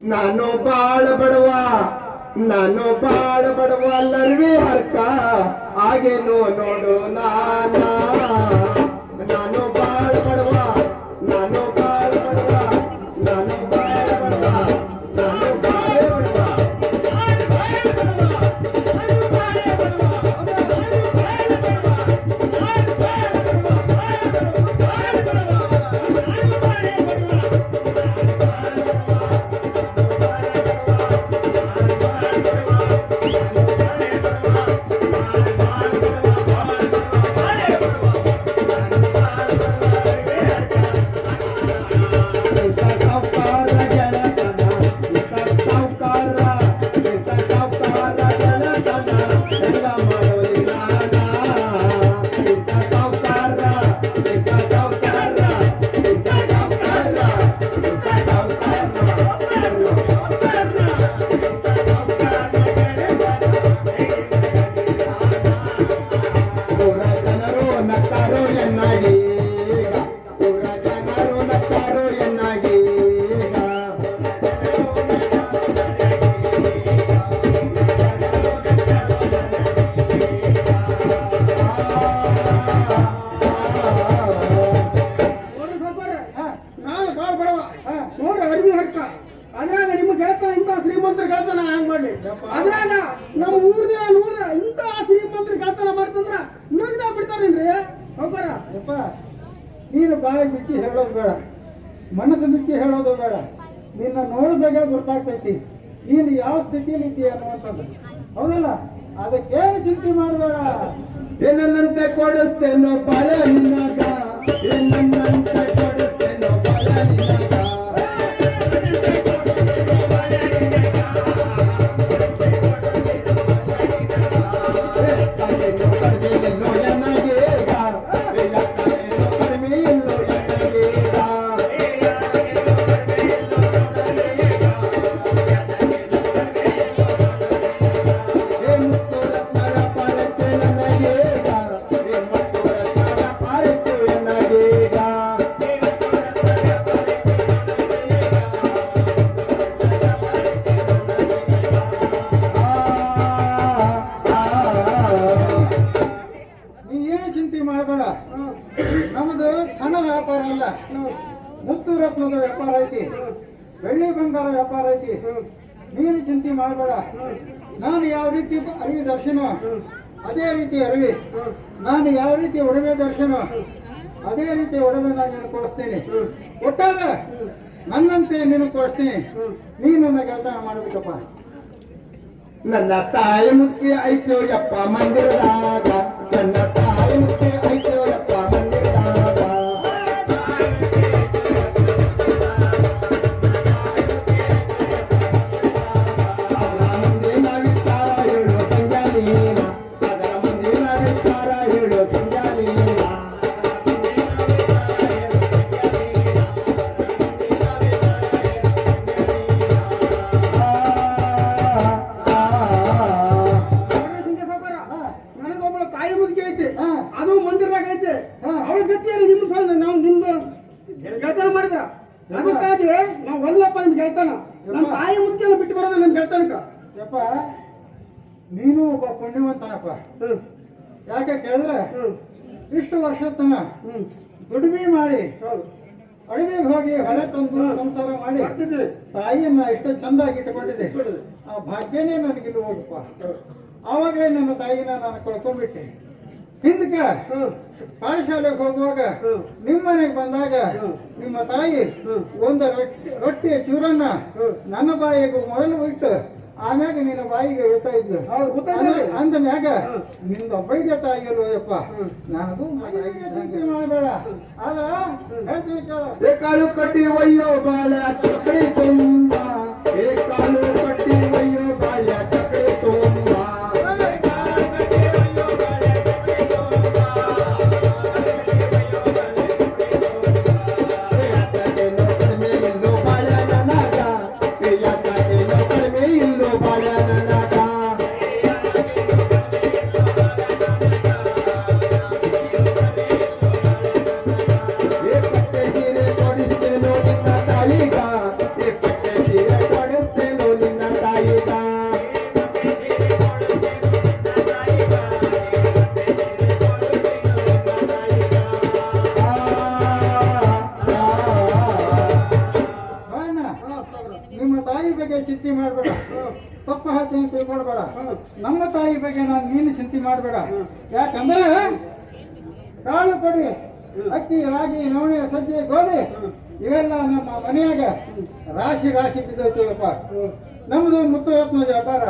ನಾನು ಬಾಳ ಬಡವ ನಾನು ಬಾಳ ಬಡವ ಲರ್ವಿ ಹರ್ಕ ಹಾಗೇನು ನೋಡು ನಾನ. ನಾನು ಬಾಳ ಗೆಳತನ ಇಂಥ ಶ್ರೀಮಂತರ ಗೆಳತನ ಹ್ಯಾಂಗ್ ಮಾಡ್ಲಿ? ಅದ್ರಾಗ ನಮ್ಮ ಊರ್ ಜನ ನೋಡಿದ್ರ ಇಂಥ ಶ್ರೀಮಂತರ ಗೆಳತನ ಮಾಡ್ತಂದ್ರ ನುಡಿದ ಬಿಡ್ತಾರೇನ್ರಿ ಒಬ್ಬರ ಯಪ್ಪ ನೀನು ಬಾಯಿ ಮಿಕ್ಕಿ ಹೇಳೋದು ಬೇಡ. ಮನಸ್ಸು ಮಿಕ್ಕಿ ಹೇಳೋದು ಬೇಡ. ನಿನ್ನ ನೋಡಿದಾಗ ಗೊತ್ತಾಗ್ತೈತಿ. ನೀನು ಯಾವ ಸ್ಥಿತಿಯಲ್ಲಿ ಇದೆಯಾ ಅನ್ನುವಂಥದ್ದು. ಹೌದಲ್ಲ? ಅದಕ್ಕೇನು ಚಿಂತೆ ಮಾಡಬೇಡ. ಏನನ್ನಂತೆ ಕೊಡಿಸ್ತೇನೋ ಬಾಳ ನಿನ್ನಾಗ ಏನನ್ನಂತೆ ಕೊಡಿಸ್ತೇನೋ ರತ್ನದ ವ್ಯಾಪಾರ ಐತಿ. ಬೆಳ್ಳಿ ಬಂಗಾರ ವ್ಯಾಪಾರ ಐತಿ. ನೀನು ಚಿಂತೆ ಮಾಡಬೇಡ. ನಾನು ಯಾವ ರೀತಿ ಅರಿವಿ ದರ್ಶನ? ಅದೇ ರೀತಿ ಅರಿವಿ. ನಾನು ಯಾವ ರೀತಿ ಒಡವೆ ದರ್ಶನ? ಅದೇ ರೀತಿ ಒಡವೆ ನಾನು ನಿನಗೆ ಕೊಡಿಸ್ತೇನೆ ಒಟ್ಟಾರೆ ನನ್ನಂತೆ ನಿನಗೆ ಕೊಡಿಸ್ತೀನಿ ನೀನು ನನ್ನ ಕೆಲಸ ಮಾಡಬೇಕಪ್ಪ. ನನ್ನ ತಾಯಿ ಮುಖ್ಯ ಐತೋ ಯಪ್ಪ ಮಂದಿರದಾಗ. ನನ್ನ ತಾಯಿ ಮುಖ್ಯ ಐತೋ ಯಪ್ಪ ನನಗೊಬ್ಬಳ ತಾಯಿ ಮುದುಕಿ ಐತಿ ಅದು ಮಂದಿರದಾಗ ಐತಿ. ಅವಳ ಗತಿಯಲ್ಲಿ ನಿಮ್ಮ ಸಂಗ ನಾವು ನಿಮ್ದು ಗೆಳತನ ಮಾಡಿದ. ಅದಕ್ಕಾಗಿ ನಾವು ಒಲ್ಲಪ್ಪ ನಿಮ್ ಗೆಳತನ ನಮ್ಮ ತಾಯಿ ಮುದುಕಿಯನ್ನು ಬಿಟ್ಟು ಬರೋದು ನಿಮ್ ಗೆಳತನಕ್ಕ ಯಪ್ಪ ನೀನು ಒಬ್ಬ ಪುಣ್ಯವಂತನಪ್ಪ. ಯಾಕೆ ಕೇಳಿದ್ರೆ ಇಷ್ಟು ವರ್ಷ ತನ ದುಡಿಮೆ ಮಾಡಿ ಅಡವಿಗೆ ಹೋಗಿ ಹೊರೆ ತಂದು ಸಂಸಾರ ಮಾಡಿ ತಾಯಿಯನ್ನ ಎಷ್ಟು ಚಂದಾಗಿ ಇಟ್ಟುಕೊಂಡಿದ್ದೆ. ಆ ಭಾಗ್ಯನೇ ನನಗಿಲ್ಲ ಹೋಗಪ್ಪ. ಆವಾಗಲೇ ನನ್ನ ತಾಯಿನ ನಾನು ಕಳ್ಕೊಂಡ್ಬಿಟ್ಟೆ. ಹಿಂದಕ್ಕೆ ಪಾಠಶಾಲೆಗೆ ಹೋಗುವಾಗ. ನಿಮ್ಮ ಮನೆಗೆ ಬಂದಾಗ ನಿಮ್ಮ ತಾಯಿ. ಒಂದು ರೊಟ್ಟಿ ರೊಟ್ಟಿಯ ಚೂರನ್ನ ನನ್ನ ಬಾಯಿಗೆ ಮೊದಲು ಇಟ್ಟು ಆಮ್ಯಾಗ ನಿನ್ನ ಬಾಯಿಗೆ ಹೇಳ್ತಾ ಇದ್ಲು? ಅಂದ- ಮ್ಯಾಗ ನಿಮ್ದು ನಿಂದ ಒಬ್ಬಳಿಗೆ ತಾಯಿಯಲ್ವ ಯಪ್ಪ. ನನಗೂ ಮಾಡಬೇಡ. ಆದ್ರ ಹೇಳ್ತೀನಿ ಕಾಲು ಕಟ್ಟಿ ಒಯ್ಯೋ ಬಾಳ ತುಂಬ. ಕಾಲು ಚಿಂತೆ ಮಾಡಬೇಡ. ತಪ್ಪ ಹೇಳ್ತೀನಿ ತಿಳ್ಕೊಳ್ಬೇಡ. ನಮ್ಮ ತಾಯಿ ಬಗ್ಗೆ ನಾನು ನೀನು ಚಿಂತೆ ಮಾಡಬೇಡ. ಯಾಕಂದ್ರೆ ಕಾಳು ಕೊಡಿ, ಅಕ್ಕಿ, ರಾಗಿ, ನವಣೆ, ಸಜ್ಜೆ, ಗೋಧಿ, ಇವೆಲ್ಲ ನಮ್ಮ ಮನೆಯಾಗ ರಾಶಿ ರಾಶಿ ಬಿದ್ದೈತಿವಪ್ಪ. ನಮ್ದು ಮುತ್ತು ರತ್ನ ವ್ಯಾಪಾರ.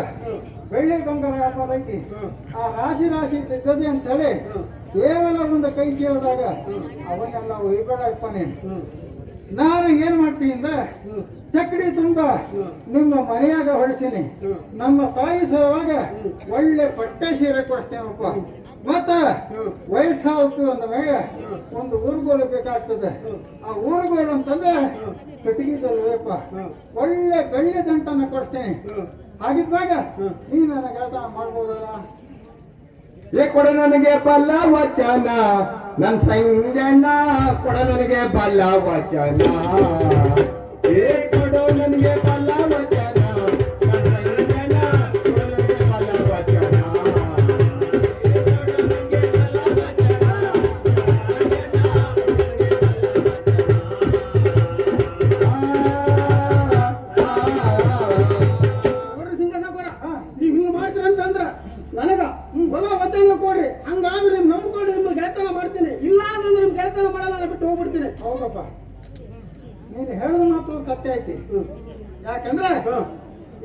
ಬೆಳ್ಳಿ ಬಂಗಾರ ವ್ಯಾಪಾರ ಐತಿ. ಆ ರಾಶಿ ರಾಶಿ ಬಿದ್ದದೆ ಅಂತ ಹೇಳಿ ಕೇವಲ ಒಂದು ಕೈ ಕೇಳಿದಾಗ ಅವನ್ನೆಲ್ಲ ಒಯ್ಬೇಡಪ್ಪ ನೀನು ನಾನು ಏನ್ ಮಾಡ್ತೀನಿ ಅಂದ್ರೆ ಚಕ್ಕಡಿ ತುಂಬ ನಿಮ್ಮ ಮನೆಯಾಗ ಹೊಡ್ತೀನಿ. ನಮ್ಮ ತಾಯಿ ಸಲುವಾಗ ಒಳ್ಳೆ ಪಟ್ಟೆ ಸೀರೆ ಕೊಡ್ತೇನಪ್ಪ ಮತ್ತ ವಯಸ್ಸಾಯ್ತು ಅಂದ ಒಂದು ಊರುಗೋಲು ಬೇಕಾಗ್ತದೆ. ಆ ಊರುಗೋಲು ಅಂತಂದ್ರೆ ಕಟ್ಟಿಗೆದಲ್ವೇಪ ಒಳ್ಳೆ ಬೆಳ್ಳಿ ದಂಟನ್ನು ಕೊಡ್ತೇನೆ. ಹಾಗಿದ್ದಾಗ ನೀ ನನ್ನ ಕೆಲಸ ಮಾಡ್ಬೋದಲ್ಲ ಏ, ಕೊಡ ನನಗೆ ಬಲ್ಲ ವಚನ. ನನ್ ಸಂಜನ ಕೊಡ ನನಗೆ ಬಲ್ಲ ವಚನ. ಏ, ಕೊಡ ನನಗೆ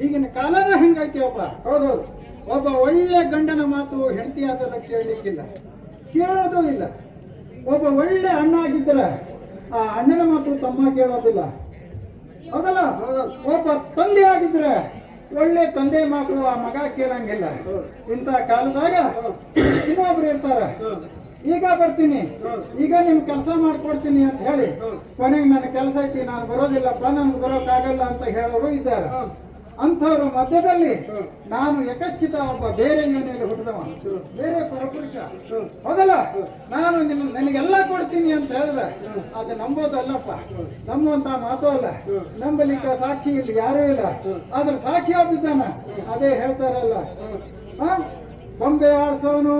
ಈಗಿನ ಕಾಲನ ಹೆಂಗೈತಿಯಪ್ಪ ಹೌದೌದು ಒಬ್ಬ ಒಳ್ಳೆ ಗಂಡನ ಮಾತು ಹೆಂಡತಿ ಆದದ ಕೇಳಲಿಕ್ಕಿಲ್ಲ. ಕೇಳೋದು ಇಲ್ಲ. ಒಬ್ಬ ಒಳ್ಳೆ ಅಣ್ಣ ಆಗಿದ್ರೆ ಆ ಅಣ್ಣನ ಮಾತು ತಮ್ಮ ಕೇಳೋದಿಲ್ಲ. ಹೌದಲ್ಲ? ಒಬ್ಬ ತಂದೆ ಆಗಿದ್ರೆ ಒಳ್ಳೆ ತಂದೆ ಮಾತು ಆ ಮಗ ಕೇಳಂಗಿಲ್ಲ. ಇಂಥ ಕಾಲದಾಗ ಇನ್ನೊಬ್ರು ಇರ್ತಾರ. ಈಗ ಬರ್ತೀನಿ. ಈಗ ನಿಮ್ ಕೆಲಸ ಮಾಡ್ಕೊಡ್ತೀನಿ ಅಂತ ಹೇಳಿ ಕೊನೆಗೆ ನನ್ನ ಕೆಲಸ ಐತಿ, ನಾನು ಬರೋದಿಲ್ಲಪ್ಪ, ನನ್ಗೆ ಬರೋಕ್ಕಾಗಲ್ಲ ಅಂತ ಹೇಳೋರು ಇದ್ದಾರೆ. ಅಂಥವ್ರ ಮಧ್ಯದಲ್ಲಿ ನಾನು ಯಕಶ್ಚಿತ ಒಬ್ಬ ಬೇರೆ ಯೋನಿಯಲ್ಲಿ ಹುಟ್ಟಿದವ, ಬೇರೆ ಪರಪುರುಷ. ಹೌದಲ್ಲ? ನಾನು ನಿಮ್, ನನಗೆಲ್ಲ ಕೊಡ್ತೀನಿ ಅಂತ ಹೇಳಿದ್ರೆ ಅದು ನಂಬೋದಲ್ಲಪ್ಪ ನಂಬುವಂತ ಮಾತು ಅಲ್ಲ. ನಂಬಲಿಕ್ಕೆ ಸಾಕ್ಷಿ ಇಲ್ಲಿ ಯಾರೂ ಇಲ್ಲ. ಆದ್ರೆ ಸಾಕ್ಷಿ ಆಗಿದ್ದಾನ ಅದೇ ಹೇಳ್ತಾರಲ್ಲ ಹ ಬೊಂಬೆ ಆಡ್ಸೋನು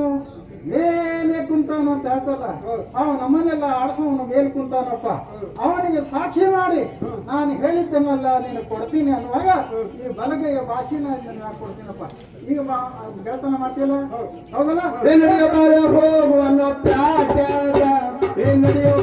ಮೇಲೆ ಕುಂತಾನ ಅಂತ ಹೇಳ್ತಲ್ಲ? ಅವ ನಮ್ಮನ್ನೆಲ್ಲ ಆಡ್ಸೋನು ಮೇಲೆ ಕುಂತಾನಪ್ಪ ಅವನಿಗೆ ಸಾಕ್ಷಿ ಮಾಡಿ ನಾನು ಹೇಳಿದ್ದೇನಲ್ಲ ನೀನು ಕೊಡ್ತೀನಿ ಅನ್ನುವಾಗ ಈ ಬಲಗೈಯ ಭಾಷೆನ ನಾನು ಕೊಡ್ತೀನಪ್ಪ. ಈಗ ಗೆಳತನ ಮಾಡ್ತೀಯಲ್ಲ? ಹೌದಲ್ಲ? ನಡೆಯೋ ಬಾಳ ಹೋಗುವನ್ನ ನಡೆಯೋ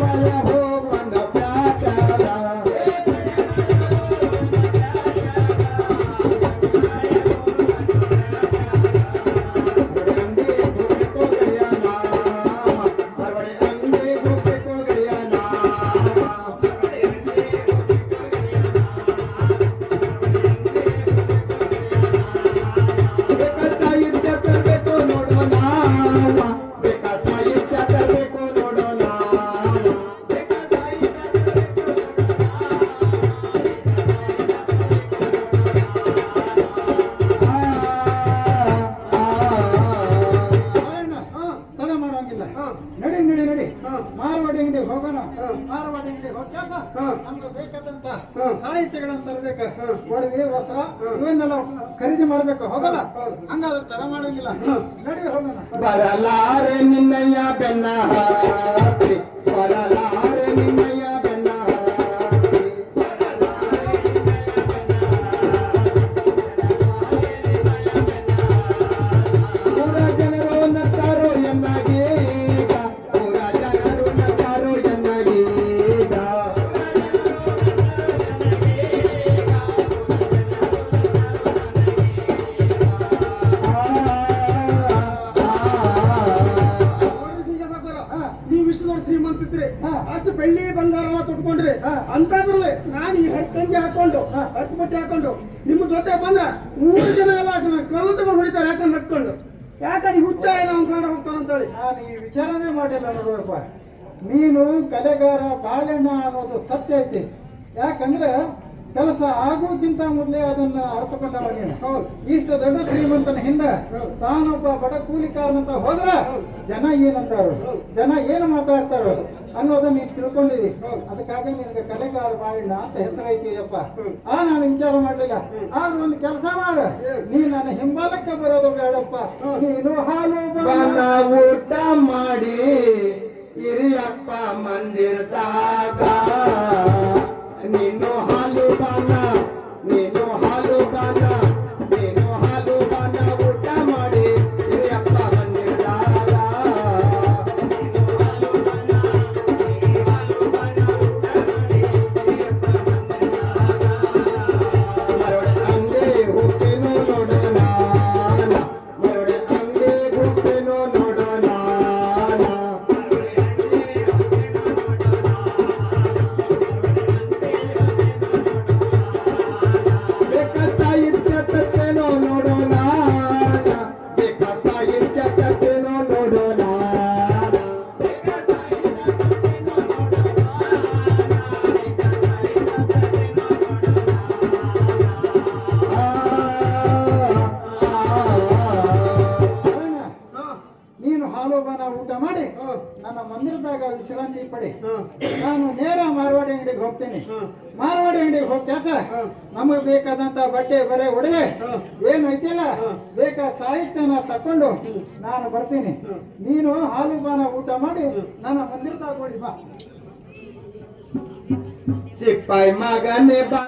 ಮಾಡೋಂಗಿಲ್ಲ ನಡಿ ನಡಿ ನಡಿ. ಮಾರವಾಡಿ ಅಂಗಡಿ ಹೋಗೋಣ. ಮಾರವಾಡಿ ಅಂಗಡಿ ಹೋಗ್ಯಾಕ ನಮ್ಗೆ ಬೇಕಾದಂತ ಸಾಹಿತ್ಯಗಳನ್ನ ತರಬೇಕು. ಒಡವೆ ವಸ್ತ್ರ? ಇವನ್ನೆಲ್ಲ ಖರೀದಿ ಮಾಡ್ಬೇಕು. ಹೋಗಲ್ಲ ಹಂಗಾದ್ರೆ ತರ ಮಾಡೋಂಗಿಲ್ಲ. ನಡಿ ಹೋಗೋಣ. ಬರಲಾರೆ ನಿನ್ನಯ್ಯ ಬೆನ್ನ ಹಾಸಿ ಬರಲಾರೆ ಬೆಳ್ಳಿ ಬಂಗಾರ ಎಲ್ಲ ತೊಟ್ಕೊಂಡ್ರಿ ಅಂತದ್ರಲ್ಲಿ ನಾನು ಈ ತಂಗಿ ಹಾಕೊಂಡು ಹತ್ತು ಬಟ್ಟೆ ಹಾಕೊಂಡು ನಿಮ್ಮ ಜೊತೆ ಬಂದ್ರ ಮೂರು ಜನ ಎಲ್ಲ ಕಲ್ಲು ತಗೊಂಡು ಹೊಡಿತಾರೆ, ಯಾಕಂದ್ರೆ ನಡ್ಕೊಂಡು. ಯಾಕಂದ್ರೆ ಹುಚ್ಚ ಏನೋ ಅನ್ಕೊಂಡು ಹೋಗ್ತಾನಂತೇಳಿ ನಾನು ಈ ವಿಚಾರನೇ ಮಾಡಿಲ್ಲ ನೋಡಪ್ಪ. ನೀನು ಕಲೆಗಾರ ಬಾಳೆಣ್ಣ ಅನ್ನೋದು ಸತ್ಯ ಐತಿ. ಯಾಕಂದ್ರೆ ಕೆಲಸ ಆಗೋಕ್ಕಿಂತ ಮೊದಲೇ ಅದನ್ನ ಅರ್ಥಕೊಂಡವಾಗಿ ಇಷ್ಟು ದೊಡ್ಡ ಶ್ರೀಮಂತನ ಹಿಂದೆ ತಾನೊಬ್ಬ ಬಡ ಕೂಲಿಕಾರನಂತ ಹೋದ್ರ ಜನ ಏನಂತಾರು ಜನ ಏನು ಮಾತಾಡ್ತಾರೋ ಅನ್ನೋದನ್ನ ನೀನು ತಿಳ್ಕೊಂಡಿದಿ. ಅದಕ್ಕಾಗಿ ನಿನಗೆ ಕಲೆಗಾರ ಮಾಡಿಲ್ಲ ಅಂತ ಹೆಸರೈತಿಯಪ್ಪ ಆ ನಾನು ವಿಚಾರ ಮಾಡಲಿಲ್ಲ. ಆದ್ರೆ ಒಂದು ಕೆಲಸ ಮಾಡು. ನೀ ನನ್ನ ಹಿಂಬಾಲಕ್ಕೆ ಬರೋದು ಬೇಡಪ್ಪ. ನೀನು ಹಾಲು ಊಟ ಮಾಡಿ ಹಿರಿಯಪ್ಪ ಸಾ ನೀನು ನನ್ನ ಮಂದಿರದಾಗ ವಿಶ್ರಾಂತಿ ಪಡಿ. ನಾನು ನೇರ ಮಾರವಾಡಿ ಅಂಗಡಿಗೆ ಹೋಗ್ತೇನೆ. ಮಾರವಾಡಿ ಅಂಗಡಿಗೆ ಹೋಗ್ತಾ ಸರ್? ನಮಗ್ ಬೇಕಾದಂತ ಬಟ್ಟೆ ಬರೆ ಒಡವೆ ಏನೈತಿಲ್ಲ ಏನು ಐತಿಲ್ಲ. ಬೇಕಾ ಸಾಹಿತ್ಯನ ತಕೊಂಡು ನಾನು ಬರ್ತೀನಿ. ನೀನು ಹಾಲು ಬಾನ ಊಟ ಮಾಡಿ ನನ್ನ ಮಂದಿರದಾಗ ಓಡಿ ಬಾ. ಸಿಪ್ಪಾಯಿ ಮಗನೇ ಬಾ.